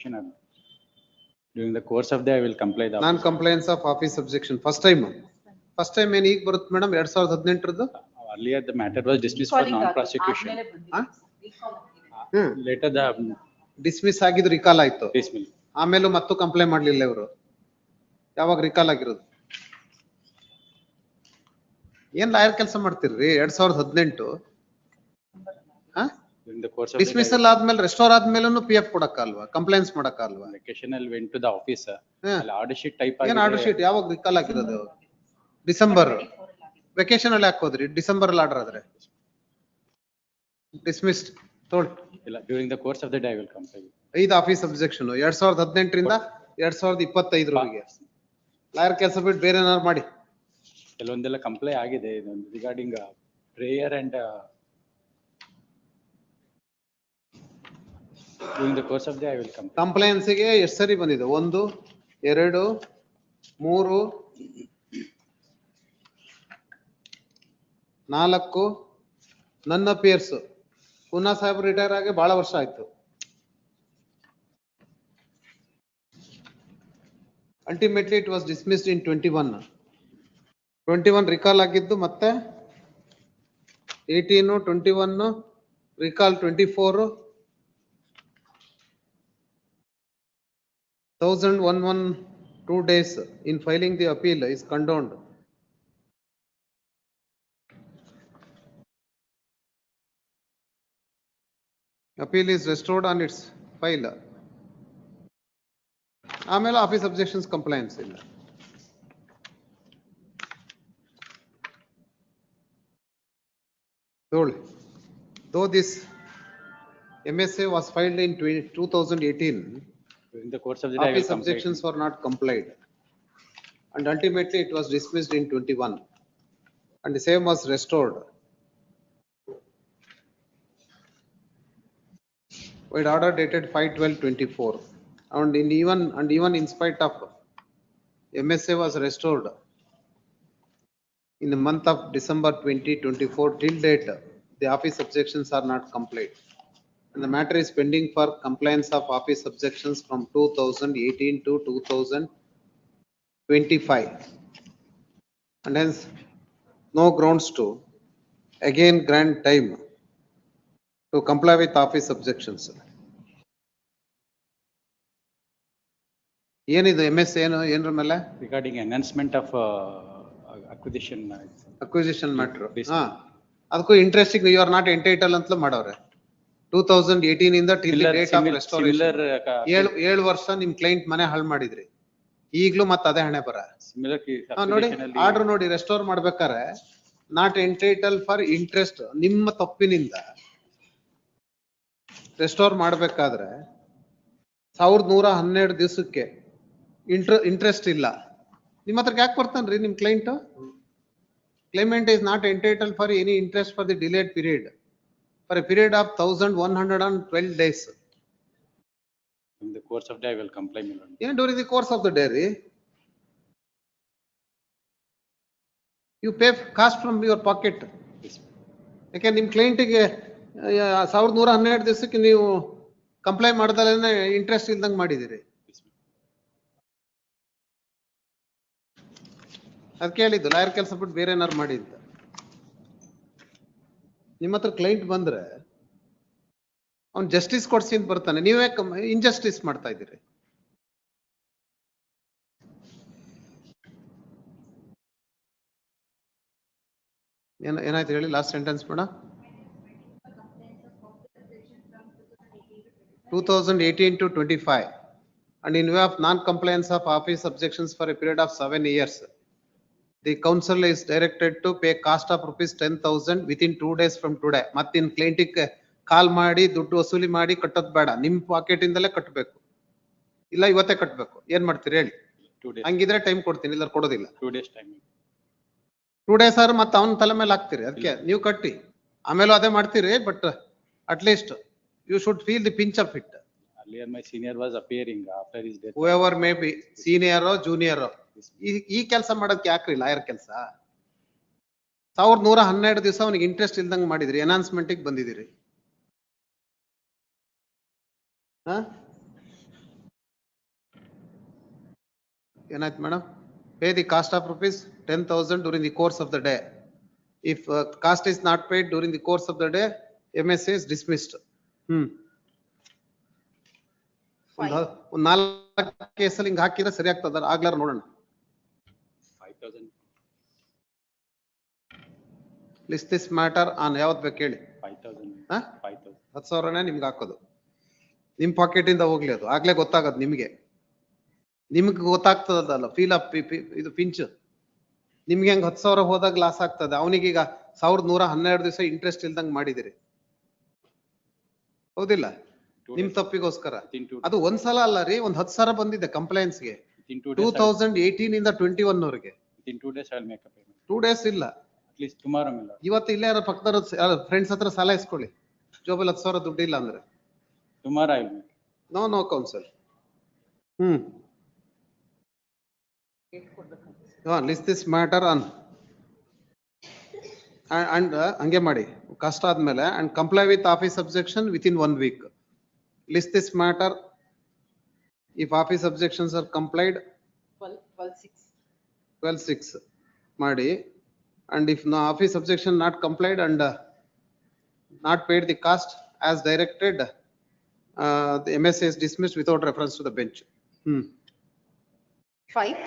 Commissioner, During the course of the, I will comply the. Non compliance of office objection first time first time ಏನ್ ಈಗ ಬರುತ್ತೆ madam ಎರಡ್ ಸಾವಿರದ ಹದಿನೆಂಟರದ್ದು? Earlier, the matter was dismissed for non-prosecution. Hmm. Later, the dismiss ಆಗಿದ್ದು recall ಆಯ್ತು. Dismiss ಆಮೇಲೂ ಮತ್ತು ಕಂಪ್ಲೇಂಟ್ ಮಾಡ್ಲಿಲ್ಲ ಇವರು. ಯಾವಾಗ ರಿಕಾಲ್ ಆಗಿರೋದು? ಏನ್ ಲಾಯರ್ ಕೆಲಸ ಮಾಡ್ತಿರ್ರಿ? ಎರಡ್ ಸಾವಿರದ ಹದಿನೆಂಟು? During the course of. the day, dismissal ಆದ್ಮೇಲೆ ರೆಸ್ಟೋರ್ ಆದ್ಮೇಲೂ ಪಿ ಎಫ್ ಕೊಡಕ್ಕಲ್ವಾ? ಕಂಪ್ಲೇಂಟ್ಸ್ ಮಾಡಕ್ಕಲ್ವಾ? On Vacation, ಅಲ್ಲಿ went to the office. ಹಾ. ಅಲ್ಲಿ order sheet type ಏನ್ ಆರ್ಡರ್ ಆಗಿದೆ. ಶೀಟ್ ಯಾವಾಗ ರಿಕಾಲ್ ಆಗಿರೋದು? ಡಿಸೆಂಬರ್ ವೆಕೇಶನ್ ಅಲ್ಲಿ ಹಾಕೋದ್ರಿ ಡಿಸೆಂಬರ್ ಅಲ್ಲಿ ಆರ್ಡರ್ ಆದ್ರೆ? ಡಿಸ್ಮಿಸ್ಡ್ ತೋಳ್ ಇಲ್ಲ, during the course of the day, I will comply. ಐದು ಆಫೀಸ್ ಅಬ್ಜೆಕ್ಷನ್ ಎರಡ್ ಸಾವಿರದ ಹದಿನೆಂಟರಿಂದ ಎರಡ್ ಸಾವಿರದ ಇಪ್ಪತ್ತೈದರವರೆಗೆ. ಲಾಯರ್ ಕೆಲಸ ಬಿಟ್ಟು ಬೇರೆ ಏನಾದ್ರು ಮಾಡಿ. ಕೆಲವೊಂದೆಲ್ಲ ಕಂಪ್ಲೈ ಆಗಿದೆ. ರಿಗಾರ್ಡಿಂಗ್ ಪ್ರೇಯರ್ ಅಂಡ್ ಕಂಪ್ಲೈನ್ಸ್ಗೆ ಎಷ್ಟು ಸರಿ ಬಂದಿದೆ? ಒಂದು, ಎರಡು, ಮೂರು, ನಾಲ್ಕು, ನನ್ನ ಪೇರ್ಸ್ ಪುನಃ ಸಾಹೇಬ್ ರಿಟೈರ್ ಆಗಿ ಬಹಳ ವರ್ಷ ಆಯ್ತು. Ultimately it was dismissed in twenty one twenty one recall ಆಗಿದ್ದು ಮತ್ತೆ eighteen twenty one recall twenty four 1112 days in filing the appeal is condoned. Appeal is restored on its file. ಆಮೇಲೆ office objections compliance ಇಲ್ಲ Told. Though this MSA was filed in 2018, in the course of the day. Office objections were not complied. And ultimately, it was dismissed in twenty-one. And the same was restored. With order dated 5-12-24, And in even, and even in spite of MSA was restored in the month of December twenty twenty-four till date, the office objections are not complied And the matter is pending for compliance of office objections from two thousand eighteen to two thousand twenty-five. And hence, no grounds to again grant time to comply with office objections. ಏನಿದು M S ಏನು ಏನ್ರ ಮೇಲೆ Regarding enhancement of uh, acquisition. uh, acquisition matter Please. ಹಾ ಅದಕ್ಕೂ interesting you are not entitle ಅಂತಲೂ ಮಾಡವ್ರೆ two thousand eighteen ಇಂದ till Similar, date of similar, restoration uh, ಏಳು ಏಳು ವರ್ಷ ನಿಮ್ ಕ್ಲೈಂಟ್ ಮನೆ ಹಾಳು ಮಾಡಿದ್ರಿ. ಈಗ್ಲೂ ಮತ್ತೆ ಅದೇ ಹಣೆ ಬರ. ನೋಡಿ ಆರ್ಡರ್ ನೋಡಿ ರೆಸ್ಟೋರ್ ಮಾಡ್ಬೇಕಾರೆ ನಾಟ್ ಎಂಟೈಟಲ್ ಫಾರ್ ಇಂಟ್ರೆಸ್ಟ್ ನಿಮ್ಮ ತಪ್ಪಿನಿಂದ ರೆಸ್ಟೋರ್ ಮಾಡ್ಬೇಕಾದ್ರೆ ಸಾವಿರದ ನೂರ ಹನ್ನೆರಡು ದಿವಸಕ್ಕೆ ಇಂಟ್ರ ಇಂಟ್ರೆಸ್ಟ್ ಇಲ್ಲ. ನಿಮ್ಮ ಹತ್ರಕ್ಕೆ ಯಾಕೆ ಬರ್ತಾನ್ರಿ ನಿಮ್ client claimant is not entitle for any interest for the delayed period thousand one hundred and twelve days In the course of the day, I will comply. my lord. ಏನ್ during the course of the day ರೀ you pay cost from your pocket. ಯಾಕೆ ನಿಮ್ಮ ಕ್ಲೈಂಟಿಗೆ ಸಾವಿರದ ನೂರ ಹನ್ನೆರಡು ದಿವಸಕ್ಕೆ ನೀವು comply ಮಾಡ್ದಲೇ interest ಇಲ್ದಂಗ್ ಮಾಡಿದಿರಿ Yes. ಅದಕ್ಕೆ ಹೇಳಿದ್ದು ಲಾಯರ್ ಕೆಲಸ ಬಿಟ್ಟು ಬೇರೆ ಏನಾರು ಮಾಡಿ ಅಂತ ನಿಮ್ಮ ಹತ್ರ ಕ್ಲೈಂಟ್ ಬಂದ್ರೆ, ಅವ್ನ್ ಜಸ್ಟಿಸ್ ಕೊಡ್ಸಿ ಅಂತ ಬರ್ತಾನೆ. ನೀವೇ ಇಂಜಸ್ಟಿಸ್ ಮಾಡ್ತಾ ಇದ್ದೀರಿ? ಏನ ಏನಾಯ್ತು ಹೇಳಿ ಲಾಸ್ಟ್ ಸೆಂಟೆನ್ಸ್ ಬೇಡ. Two thousand eighteen to twenty five and in way of non compliance of office objections for a period of seven years counsel is directed to pay cost of rupees ten thousand within two days from today. ಮತ್ತಿನ್ ಕ್ಲೈಂಟಿಗೆ call ಮಾಡಿ ದುಡ್ಡು ವಸೂಲಿ ಮಾಡಿ ಕಟ್ಟೋದ್ ಬೇಡ. ನಿಮ್ packet ಇಂದಲೇ ಕಟ್ಟಬೇಕು ಇಲ್ಲ ಇವತ್ತೇ ಕಟ್ಟಬೇಕು ಏನ್ ಮಾಡ್ತೀರಿ ಹೇಳಿ. ಹಂಗಿದ್ರೆ ಟೈಮ್ ಕೊಡ್ತೀನಿ ಇಲ್ಲ ಕೊಡೋದಿಲ್ಲ. Two days time. Two days ಆದ್ರೆ ಮತ್ತೆ ಅವನ ತಲೆ ಮೇಲೆ ಹಾಕ್ತೀರಿ. ಅದಕ್ಕೆ ನೀವು ಕಟ್ಟಿ. ಆಮೇಲೂ ಅದೇ ಮಾಡ್ತೀರಿ but at least you should feel the pinch of it Earlier, my senior was appearing after his death. May be ಸೀನಿಯರೋ junior Yes. ಈ ಕೆಲಸ ಮಾಡೋದಕ್ಕೆ ಯಾಕ್ರಿ ಲಾಯರ್ ಕೆಲಸ? ಸಾವಿರದ ನೂರ ಹನ್ನೆರಡು ದಿವಸ ಅವನಿಗೆ ಇಂಟ್ರೆಸ್ಟ್ ಇಲ್ದಂಗ್ ಮಾಡಿದ್ರಿ ಅನೌನ್ಸ್ಮೆಂಟ್ ಬಂದಿದಿರಿ ಏನಾಯ್ತು madam pay the cost of rupees ten thousand during the course of the day if cost is not paid during the course of the day M S is dismissed hmm. ಒಂದ್ ನಾಲ್ಕು ಕೇಸಲ್ಲಿ ಹಿಂಗ್ ಹಾಕಿದ್ರೆ ಸರಿ ಆಗ್ತದ? ಆಗ್ಲಾರ ನೋಡೋಣ. Thousand, List ಮ್ಯಾಟರ್ ಆನ್ ಯಾವತ್ ಬೇಕು ಹೇಳಿ. five thousand, ಹಾ? five thousand. ಹತ್ತು ಸಾವಿರನೇ ನಿಮ್ಗೆ ಹಾಕೋದು. ನಿಮ್ ಪಾಕೆಟ್ ಇಂದ ಹೋಗ್ಲಿ ಅದು, ಆಗ್ಲೇ ಗೊತ್ತಾಗದ್ ನಿಮ್ಗೆ. ನಿಮ್ಗೆ ಗೊತ್ತಾಗ್ತದಲ್ಲ, ಫೀಲ್ ಅಪ್ ಇದು ಪಿಂಚ್. ನಿಮ್ಗೆ ಹೆಂಗ್ ಹತ್ತು ಸಾವಿರ ಹೋದಾಗ ಲಾಸ್ ಆಗ್ತದೆ, ಈಗ ಸಾವಿರದ ನೂರ ಹನ್ನೆರಡು ದಿವಸ ಇಂಟ್ರೆಸ್ಟ್ ಇಲ್ದಂಗ್ ಮಾಡಿದಿರಿ. ಹೌದಿಲ್ಲ? Two ನಿಮ್ days, ತಪ್ಪಿಗೋಸ್ಕರ. Within two, ಅದು ಒಂದ್ಸಲ ಅಲ್ಲ ರೀ, ಒಂದ್ ಹತ್ತು ಸಾವಿರ ಬಂದಿದೆ ಕಂಪ್ಲೇಂಟ್ಸ್ಗೆ. within two two days, thousand eighteen ಇಂದ ಟ್ವೆಂಟಿ ಒನ್ ವರೆಗೆ. Within two days I'll make a payment two days ಇಲ್ಲ. At least tomorrow lord. ಇವತ್ತು ಇಲ್ಲೇ ಯಾರ ಪಕ್ಕದ ಫ್ರೆಂಡ್ಸ್ ಹತ್ರ ಸಾಲ ಇಸ್ಕೊಳ್ಳಿ. ಜೋಬಲ್ ಹತ್ತು ಸಾವಿರ ದುಡ್ಡು ಇಲ್ಲ ಅಂದ್ರೆ. Tomorrow I make no no counsel hmm. Lis list this matter on. And ಹಂಗೆ ಮಾಡಿ, ಕಷ್ಟ ಆದ್ಮೇಲೆ and comply with office objection within one week. List this matter. If office objections are complied. Twelve six ಮಾಡಿ. And if no office objection not complied and not paid the cost as directed, the MSA is dismissed without reference to the bench. Hmm. Five,